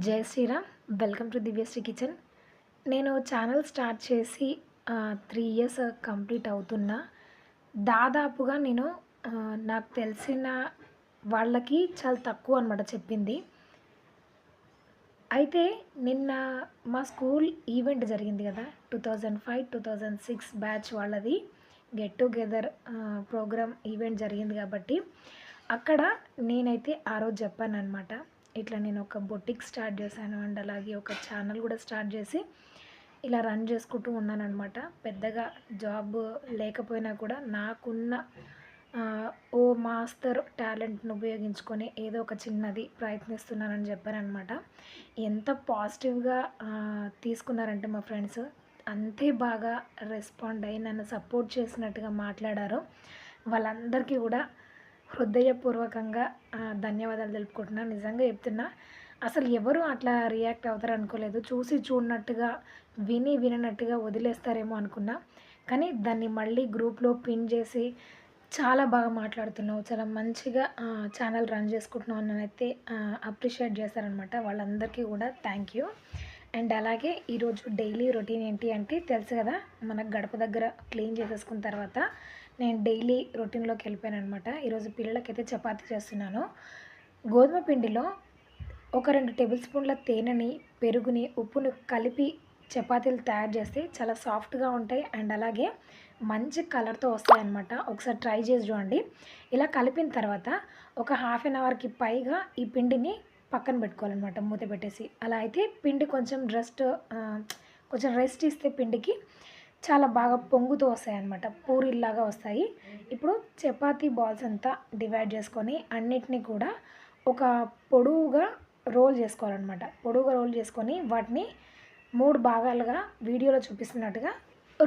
Jai Shriram. Welcome to Divyashri kitchen. నేను channel start చేసి three years complete అవుతున్నా. దాదాపుగా నేను నాకు తెలిసిన వాళ్ళకి చాలా తక్కువ అనమాట చెప్పింది. అయితే నిన్న మా స్కూల్ ఈవెంట్ జరిగింది కదా two thousand five two thousand six batch వాళ్ళది. గెట్ టుగెదర్ ప్రోగ్రామ్ ఈవెంట్ జరిగింది కాబట్టి అక్కడ నేనైతే ఆ రోజు చెప్పాను అనమాట ఇట్లా నేను ఒక బొటిక్ స్టార్ట్ చేశాను అండ్ అలాగే ఒక ఛానల్ కూడా స్టార్ట్ చేసి ఇలా రన్ చేసుకుంటూ ఉన్నాను అనమాట పెద్దగా జాబ్ లేకపోయినా కూడా నాకున్న ఓ మాస్టర్ టాలెంట్ను ఉపయోగించుకొని ఏదో ఒక చిన్నది ప్రయత్నిస్తున్నానని చెప్పారనమాట ఎంత పాజిటివ్గా తీసుకున్నారంటే మా ఫ్రెండ్స్ అంతే బాగా రెస్పాండ్ అయ్యి నన్ను సపోర్ట్ చేసినట్టుగా మాట్లాడారు. వాళ్ళందరికీ కూడా హృదయపూర్వకంగా ధన్యవాదాలు తెలుపుకుంటున్నాను నిజంగా చెప్తున్నా అసలు ఎవరు అట్లా రియాక్ట్ అవుతారు అనుకోలేదు. చూసి చూడనట్టుగా విని విననట్టుగా వదిలేస్తారేమో అనుకున్నా. కానీ దాన్ని మళ్ళీ గ్రూప్లో పిన్ చేసి చాలా బాగా మాట్లాడుతున్నావు. చాలా మంచిగా ఛానల్ రన్ చేసుకుంటున్నావు అని అయితే అప్రిషియేట్ చేశారనమాట వాళ్ళందరికీ కూడా థ్యాంక్ యూ. అండ్ అలాగే ఈరోజు డైలీ రొటీన్ ఏంటి అంటే తెలుసు కదా మన గడప దగ్గర క్లీన్ చేసేసుకున్న తర్వాత నేను డైలీ రొటీన్లోకి వెళ్ళిపోయాను అనమాట ఈరోజు పిల్లలకైతే చపాతీ చేస్తున్నాను. గోధుమ పిండిలో ఒక రెండు టేబుల్ స్పూన్ల తేనెని పెరుగుని ఉప్పును కలిపి చపాతీలు తయారు చేస్తే చాలా సాఫ్ట్గా ఉంటాయి అండ్ అలాగే మంచి కలర్తో వస్తాయి అన్నమాట. ఒకసారి ట్రై చేసి చూడండి. ఇలా కలిపిన తర్వాత ఒక హాఫ్ అన్ అవర్కి పైగా ఈ పిండిని పక్కన పెట్టుకోవాలన్నమాట మూత పెట్టేసి. అలా అయితే పిండి కొంచెం రెస్ట్ కొంచెం రెస్ట్ ఇస్తే పిండికి చాలా బాగా పొంగుతూ వస్తాయి అన్నమాట పూరిల్లాగా వస్తాయి. ఇప్పుడు చపాతీ బాల్స్ అంతా డివైడ్ చేసుకొని అన్నిటినీ కూడా ఒక పొడవుగా రోల్ చేసుకోవాలన్నమాట. పొడవుగా రోల్ చేసుకొని వాటిని మూడు భాగాలుగా వీడియోలో చూపిస్తున్నట్టుగా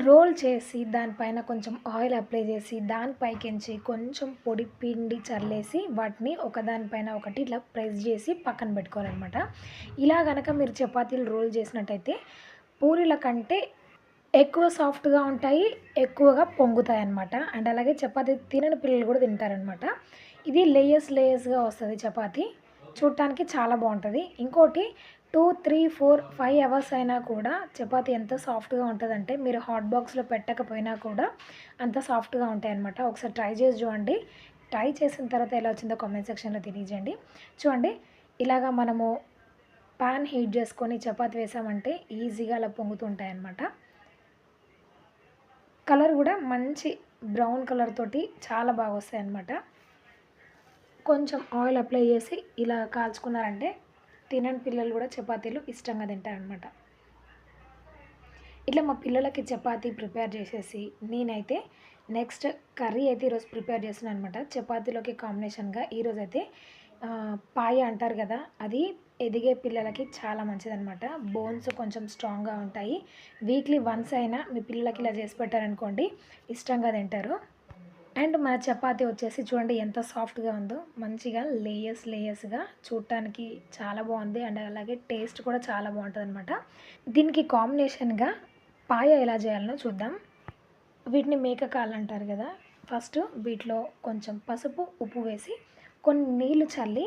రోల్ చేసి దానిపైన కొంచెం ఆయిల్ అప్లై చేసి దానిపైకించి కొంచెం పొడి పిండి చల్లేసి వాటిని ఒకదానిపైన ఒకటి ఇలా ప్రెస్ చేసి పక్కన పెట్టుకోవాలన్నమాట. ఇలా కనుక మీరు చపాతీలు రోల్ చేసినట్టయితే పూరీల కంటే ఎక్కువ సాఫ్ట్గా ఉంటాయి ఎక్కువగా పొంగుతాయి అన్నమాట అండ్ అలాగే చపాతీ తినని పిల్లలు కూడా తింటారనమాట ఇది లేయర్స్ లేయర్స్గా వస్తుంది చపాతీ. చూడటానికి చాలా బాగుంటుంది. ఇంకోటి two three four five hours అయినా కూడా చపాతి ఎంత సాఫ్ట్గా ఉంటుందంటే మీరు హాట్ బాక్స్లో పెట్టకపోయినా కూడా అంత సాఫ్ట్గా ఉంటాయి అనమాట ఒకసారి ట్రై చేసి చూడండి. ట్రై చేసిన తర్వాత ఎలా వచ్చిందో కామెంట్ సెక్షన్లో తెలియజేయండి. చూడండి ఇలాగా మనము పాన్ హీట్ చేసుకొని చపాతి వేసామంటే ఈజీగా అలా పొంగుతుంటాయి అన్నమాట కలర్ కూడా మంచి బ్రౌన్ కలర్ తోటి చాలా బాగా వస్తాయి అన్నమాట కొంచెం ఆయిల్ అప్లై చేసి ఇలా కాల్చుకున్నారంటే తినని పిల్లలు కూడా చపాతీలు ఇష్టంగా తింటారనమాట ఇట్లా మా పిల్లలకి చపాతీ ప్రిపేర్ చేసేసి నేనైతే నెక్స్ట్ కర్రీ అయితే ఈరోజు ప్రిపేర్ చేస్తున్నాను అనమాట చపాతీలోకి కాంబినేషన్గా ఈరోజు అయితే పాయ అంటారు కదా అది ఎదిగే పిల్లలకి చాలా మంచిదనమాట బోన్స్ కొంచెం స్ట్రాంగ్గా ఉంటాయి. వీక్లీ వన్స్ అయినా మీ పిల్లలకి ఇలా చేసి పెట్టారనుకోండి ఇష్టంగా తింటారు. అండ్ మన చపాతి వచ్చేసి చూడండి ఎంత సాఫ్ట్గా ఉందో. మంచిగా లేయర్స్ లేయర్స్గా చూడటానికి చాలా బాగుంది. అండ్ అలాగే టేస్ట్ కూడా చాలా బాగుంటుంది అనమాట దీనికి కాంబినేషన్గా పాయ ఎలా చేయాలనో చూద్దాం. వీటిని మేకకాలు అంటారు కదా. ఫస్ట్ వీటిలో కొంచెం పసుపు ఉప్పు వేసి కొన్ని నీళ్ళు చల్లి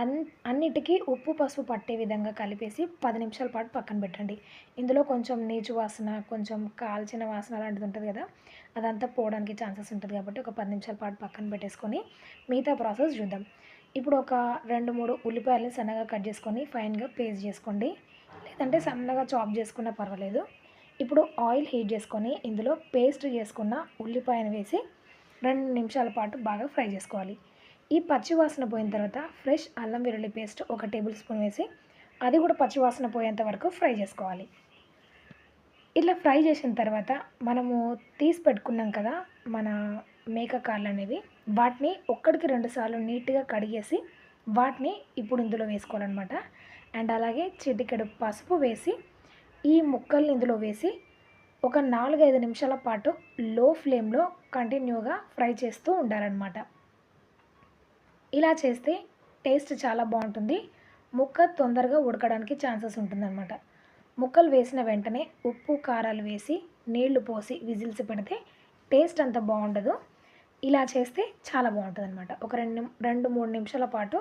అన్ అన్నిటికీ ఉప్పు పసుపు పట్టే విధంగా కలిపేసి పది నిమిషాల పాటు పక్కన పెట్టండి. ఇందులో కొంచెం నీచు వాసన కొంచెం కాల్చిన వాసన లాంటిది ఉంటుంది కదా అదంతా పోవడానికి ఛాన్సెస్ ఉంటుంది కాబట్టి ఒక పది నిమిషాల పాటు పక్కన పెట్టేసుకొని మిగతా ప్రాసెస్ చూద్దాం. ఇప్పుడు ఒక రెండు మూడు ఉల్లిపాయలు సన్నగా కట్ చేసుకొని ఫైన్గా పేస్ట్ చేసుకోండి. లేదంటే సన్నగా చాప్ చేసుకున్నా పర్వాలేదు. ఇప్పుడు ఆయిల్ హీట్ చేసుకొని ఇందులో పేస్ట్ చేసుకున్న ఉల్లిపాయను వేసి రెండు నిమిషాల పాటు బాగా ఫ్రై చేసుకోవాలి. ఈ పచ్చి వాసన పోయిన తర్వాత ఫ్రెష్ అల్లం వెల్లుల్లి పేస్ట్ ఒక టేబుల్ స్పూన్ వేసి అది కూడా పచ్చి వాసన పోయేంత వరకు ఫ్రై చేసుకోవాలి. ఇట్లా ఫ్రై చేసిన తర్వాత మనము తీసి పెట్టుకున్నాం కదా మన మేక కాళ్ళు అనేవి వాటిని ఒక్కడికి రెండుసార్లు నీట్గా కడిగేసి వాటిని ఇప్పుడు ఇందులో వేసుకోవాలన్నమాట. అండ్ అలాగే చిటికెడు పసుపు వేసి ఈ ముక్కల్ని ఇందులో వేసి ఒక నాలుగైదు నిమిషాల పాటు లో ఫ్లేమ్లో కంటిన్యూగా ఫ్రై చేస్తూ ఉండాలన్నమాట. ఇలా చేస్తే టేస్ట్ చాలా బాగుంటుంది. ముక్క తొందరగా ఉడకడానికి ఛాన్సెస్ ఉంటుందన్నమాట. ముక్కలు వేసిన వెంటనే ఉప్పు కారాలు వేసి నీళ్ళు పోసి విజిల్స్ పెడితే టేస్ట్ అంత బాగుండదు. ఇలా చేస్తే చాలా బాగుంటుంది అనమాట ఒక రెండు రెండు మూడు నిమిషాల పాటు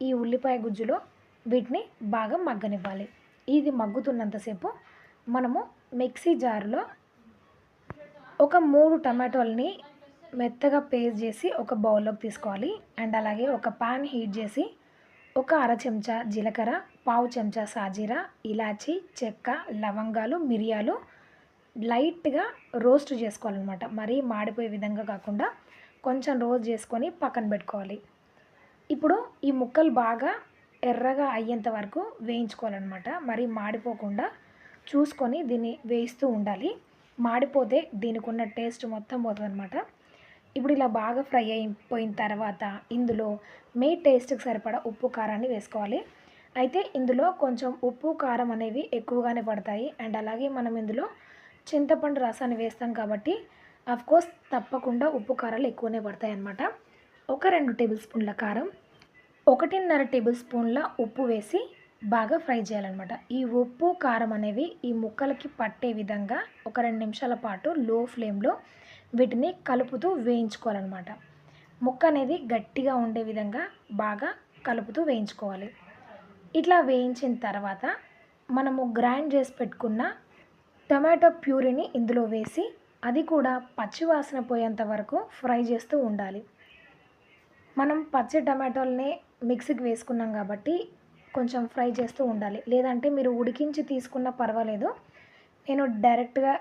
ఈ ఉల్లిపాయ గుజ్జులో వీటిని బాగా మగ్గనివ్వాలి. ఇది మగ్గుతున్నంతసేపు మనము మిక్సీ జారులో ఒక మూడు టమాటోల్ని మెత్తగా పేస్ట్ చేసి ఒక బౌల్లోకి తీసుకోవాలి. అండ్ అలాగే ఒక పాన్ హీట్ చేసి ఒక అర చెంచా జీలకర్ర పావు చెంచా సాజీరా ఇలాచి చెక్క లవంగాలు మిరియాలు లైట్గా రోస్ట్ చేసుకోవాలన్నమాట. మరీ మాడిపోయే విధంగా కాకుండా కొంచెం రోస్ట్ చేసుకొని పక్కన పెట్టుకోవాలి. ఇప్పుడు ఈ ముక్కలు బాగా ఎర్రగా అయ్యేంత వరకు వేయించుకోవాలన్నమాట. మరీ మాడిపోకుండా చూసుకొని దీన్ని వేయిస్తూ ఉండాలి. మాడిపోతే దీనికి ఉన్న టేస్ట్ మొత్తం పోతుంది అనమాట ఇప్పుడు ఇలా బాగా ఫ్రై అయిపోయిన తర్వాత ఇందులో మీ టేస్ట్కి సరిపడా ఉప్పు కారాన్ని వేసుకోవాలి. అయితే ఇందులో కొంచెం ఉప్పు కారం అనేవి ఎక్కువగానే పడతాయి. అండ్ అలాగే మనం ఇందులో చింతపండు రసాన్ని వేస్తాం కాబట్టి కోర్స్ తప్పకుండా ఉప్పు కారాలు ఎక్కువనే పడతాయి అన్నమాట. ఒక రెండు టేబుల్ స్పూన్ల కారం ఒకటిన్నర టేబుల్ స్పూన్ల ఉప్పు వేసి బాగా ఫ్రై చేయాలన్నమాట. ఈ ఉప్పు కారం అనేవి ఈ ముక్కలకి పట్టే విధంగా ఒక రెండు నిమిషాల పాటు లో ఫ్లేమ్లో వీటిని కలుపుతూ వేయించుకోవాలన్నమాట. ముక్క అనేది గట్టిగా ఉండే విధంగా బాగా కలుపుతూ వేయించుకోవాలి. ఇట్లా వేయించిన తర్వాత మనము గ్రైండ్ చేసి పెట్టుకున్న టమాటో ప్యూరీని ఇందులో వేసి అది కూడా పచ్చివాసన పోయేంత వరకు ఫ్రై చేస్తూ ఉండాలి. మనం పచ్చి టమాటోల్ని మిక్సీకి వేసుకున్నాం కాబట్టి కొంచెం ఫ్రై చేస్తూ ఉండాలి. లేదంటే మీరు ఉడికించి తీసుకున్నా పర్వాలేదు. నేను డైరెక్ట్గా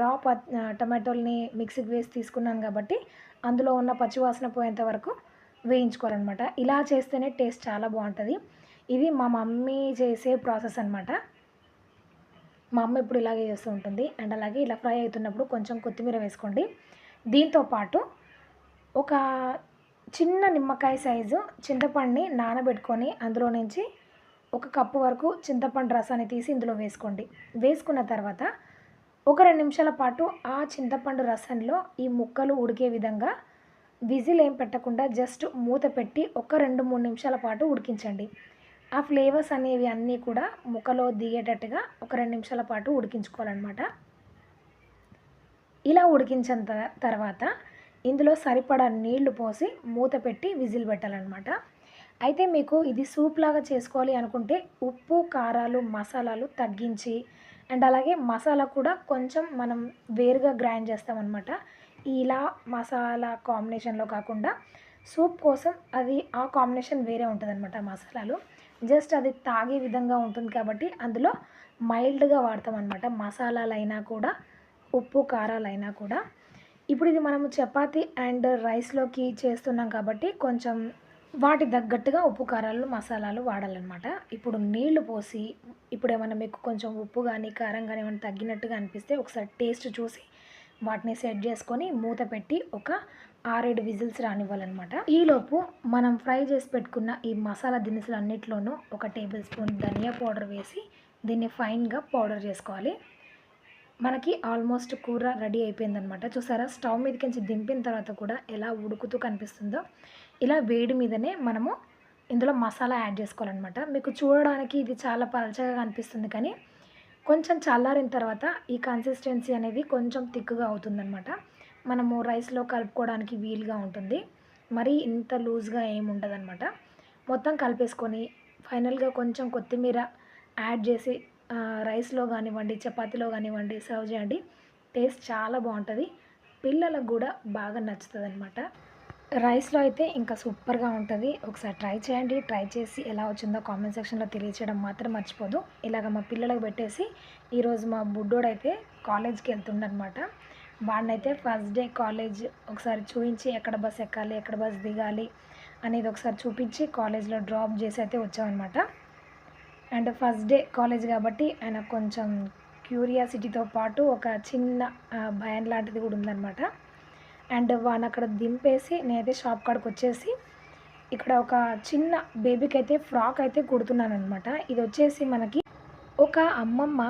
రా ప టమాటోల్ని మిక్సీకి వేసి తీసుకున్నాను కాబట్టి అందులో ఉన్న పచ్చివాసన పోయేంత వరకు వేయించుకోవాలన్నమాట. ఇలా చేస్తేనే టేస్ట్ చాలా బాగుంటుంది. ఇది మా మమ్మీ చేసే ప్రాసెస్ అనమాట మా అమ్మ ఇప్పుడు ఇలాగే చేస్తూ ఉంటుంది. అండ్ అలాగే ఇలా ఫ్రై అవుతున్నప్పుడు కొంచెం కొత్తిమీర వేసుకోండి. దీంతో పాటు ఒక చిన్న నిమ్మకాయ సైజు చింతపండుని నానబెట్టుకొని అందులో నుంచి ఒక కప్పు వరకు చింతపండు రసాన్ని తీసి ఇందులో వేసుకోండి. వేసుకున్న తర్వాత ఒక రెండు నిమిషాల పాటు ఆ చింతపండు రసంలో ఈ ముక్కలు ఉడికే విధంగా విజిల్ ఏం పెట్టకుండా జస్ట్ మూత పెట్టి ఒక రెండు మూడు నిమిషాల పాటు ఉడికించండి. ఆ ఫ్లేవర్స్ అనేవి అన్నీ కూడా ముక్కలో దిగేటట్టుగా ఒక రెండు నిమిషాల పాటు ఉడికించుకోవాలన్నమాట. ఇలా ఉడికించిన తర్వాత ఇందులో సరిపడా నీళ్ళు పోసి మూత పెట్టి విజిల్ పెట్టాలన్నమాట. అయితే మీకు ఇది సూప్ లాగా చేసుకోవాలి అనుకుంటే ఉప్పు కారాలు మసాలాలు తగ్గించి అండ్ అలాగే మసాలా కూడా కొంచెం మనం వేరుగా గ్రైండ్ చేస్తామన్నమాట. ఇలా మసాలా కాంబినేషన్లో కాకుండా సూప్ కోసం అది ఆ కాంబినేషన్ వేరే ఉంటుంది అనమాట మసాలాలు. జస్ట్ అది తాగే విధంగా ఉంటుంది కాబట్టి అందులో మైల్డ్గా వాడతాం అనమాట మసాలాలైనా కూడా ఉప్పు కారాలైనా కూడా. ఇప్పుడు ఇది మనము చపాతి అండ్ రైస్లోకి చేస్తున్నాం కాబట్టి కొంచెం వాటి తగ్గట్టుగా ఉప్పు కారాలు మసాలాలు వాడాలన్నమాట. ఇప్పుడు నీళ్ళు పోసి ఇప్పుడు ఏమైనా మీకు కొంచెం ఉప్పు కానీ కారం కానీ ఏమైనా తగ్గినట్టుగా అనిపిస్తే ఒకసారి టేస్ట్ చూసి వాటిని సెట్ చేసుకొని మూత పెట్టి ఒక ఆరేడు విజిల్స్ రానివ్వాలన్నమాట. ఈలోపు మనం ఫ్రై చేసి పెట్టుకున్న ఈ మసాలా దినుసులు అన్నిట్లోనూ ఒక టేబుల్ స్పూన్ ధనియా పౌడర్ వేసి దీన్ని ఫైన్గా పౌడర్ చేసుకోవాలి. మనకి ఆల్మోస్ట్ కూర రెడీ అయిపోయిందనమాట చూసారా? స్టవ్ మీదకించి దింపిన తర్వాత కూడా ఎలా ఉడుకుతూ కనిపిస్తుందో. ఇలా వేడి మీదనే మనము ఇందులో మసాలా యాడ్ చేసుకోవాలన్నమాట. మీకు చూడడానికి ఇది చాలా పలచగా కనిపిస్తుంది కానీ కొంచెం చల్లారిన తర్వాత ఈ కన్సిస్టెన్సీ అనేది కొంచెం థిక్గా అవుతుందన్నమాట. మనము రైస్లో కలుపుకోవడానికి వీలుగా ఉంటుంది. మరి ఇంత లూజ్గా ఏమి ఉండదన్నమాట. మొత్తం కలిపేసుకొని ఫైనల్గా కొంచెం కొత్తిమీర యాడ్ చేసి రైస్లో కానివ్వండి చపాతీలో కానివ్వండి సర్వ్ చేయండి. టేస్ట్ చాలా బాగుంటుంది. పిల్లలకు కూడా బాగా నచ్చుతుంది అనమాట రైస్లో అయితే ఇంకా సూపర్గా ఉంటుంది. ఒకసారి ట్రై చేయండి. ట్రై చేసి ఎలా వచ్చిందో కామెంట్ సెక్షన్లో తెలియచేయడం మాత్రం మర్చిపోదు. ఇలాగ మా పిల్లలకు పెట్టేసి ఈరోజు మా బుడ్డోడైతే కాలేజ్కి వెళ్తుండనమాట. వాడినైతే ఫస్ట్ డే కాలేజ్ ఒకసారి చూపించి ఎక్కడ బస్ ఎక్కాలి ఎక్కడ బస్ దిగాలి అనేది ఒకసారి చూపించి కాలేజ్లో డ్రాప్ చేసి అయితే వచ్చామన్నమాట అండ్ ఫస్ట్ డే కాలేజ్ కాబట్టి ఆయన కొంచెం క్యూరియాసిటీతో పాటు ఒక చిన్న భయం లాంటిది కూడా ఉందన్నమాట అండ్ వాడిని అక్కడ దింపేసి నేనైతే షాప్ కాడికి వచ్చేసి ఇక్కడ ఒక చిన్న బేబీకి అయితే ఫ్రాక్ అయితే కుడుతున్నాను అనమాట ఇది వచ్చేసి మనకి ఒక అమ్మమ్మ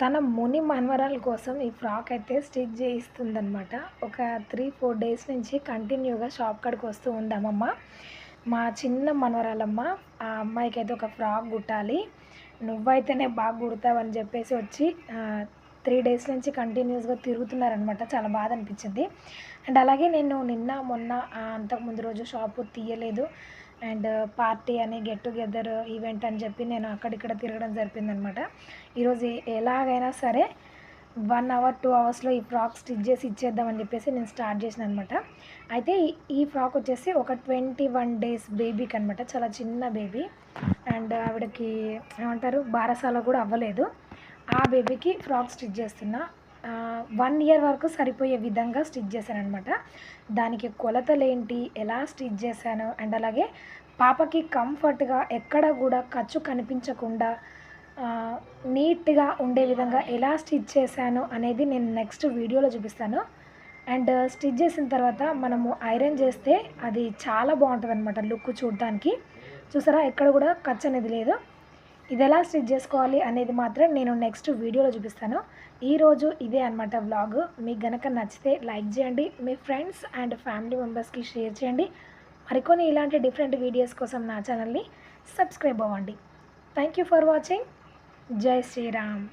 తన ముని మన్వరాల కోసం ఈ ఫ్రాక్ అయితే స్టిచ్ చేయిస్తుందనమాట ఒక త్రీ ఫోర్ డేస్ నుంచి కంటిన్యూగా షాప్ కాడికి వస్తూ ఉంది అమ్మమ్మ. మా చిన్న మనవరాలమ్మ ఆ అమ్మాయికి అయితే ఒక ఫ్రాక్ కుట్టాలి. నువ్వైతేనే బాగా కుడతావని చెప్పేసి వచ్చి త్రీ డేస్ నుంచి కంటిన్యూస్గా తిరుగుతున్నారనమాట చాలా బాధ అనిపించింది అండ్ అలాగే నేను నిన్న మొన్న అంతకుముందు అంతకు ముందు రోజు షాపు తీయలేదు. అండ్ పార్టీ అని గెట్ టుగెదర్ ఈవెంట్ అని చెప్పి నేను అక్కడిక్కడ తిరగడం జరిపిందనమాట ఈరోజు ఎలాగైనా సరే వన్ అవర్ టూ అవర్స్లో ఈ ఫ్రాక్ స్టిచ్ చేసి ఇచ్చేద్దామని చెప్పేసి నేను స్టార్ట్ చేసిన అనమాట అయితే ఈ- ఈ ఫ్రాక్ వచ్చేసి ఒక ట్వంటీ వన్ డేస్ బేబీకి అనమాట చాలా చిన్న బేబీ. అండ్ ఆవిడకి ఏమంటారు? బారసాల కూడా అవ్వలేదు. ఆ బేబీకి ఫ్రాక్ స్టిచ్ చేస్తున్నా. వన్ ఇయర్ వరకు సరిపోయే విధంగా స్టిచ్ చేశాను అనమాట దానికి కొలతలేంటి ఎలా స్టిచ్ చేశాను అండ్ అలాగే పాపకి కంఫర్ట్గా ఎక్కడ కూడా ఖర్చు కనిపించకుండా నీట్గా ఉండే విధంగా ఎలా స్టిచ్ చేశాను అనేది నేను నెక్స్ట్ వీడియోలో చూపిస్తాను. అండ్ స్టిచ్ చేసిన తర్వాత మనము ఐరన్ చేస్తే అది చాలా బాగుంటుంది అనమాట లుక్ చూడటానికి చూసారా? ఎక్కడ కూడా ఖర్చు అనేది లేదు. ఇది ఎలా స్టిచ్ చేసుకోవాలి అనేది మాత్రం నేను నెక్స్ట్ వీడియోలో చూపిస్తాను. ఈరోజు ఇదే అనమాట వ్లాగ్ మీకు గనక నచ్చితే లైక్ చేయండి మీ ఫ్రెండ్స్ అండ్ ఫ్యామిలీ మెంబర్స్కి షేర్ చేయండి. మరికొన్ని ఇలాంటి డిఫరెంట్ వీడియోస్ కోసం నా ఛానల్ని సబ్స్క్రైబ్ అవ్వండి. Thank you for watching. Jai Shriram.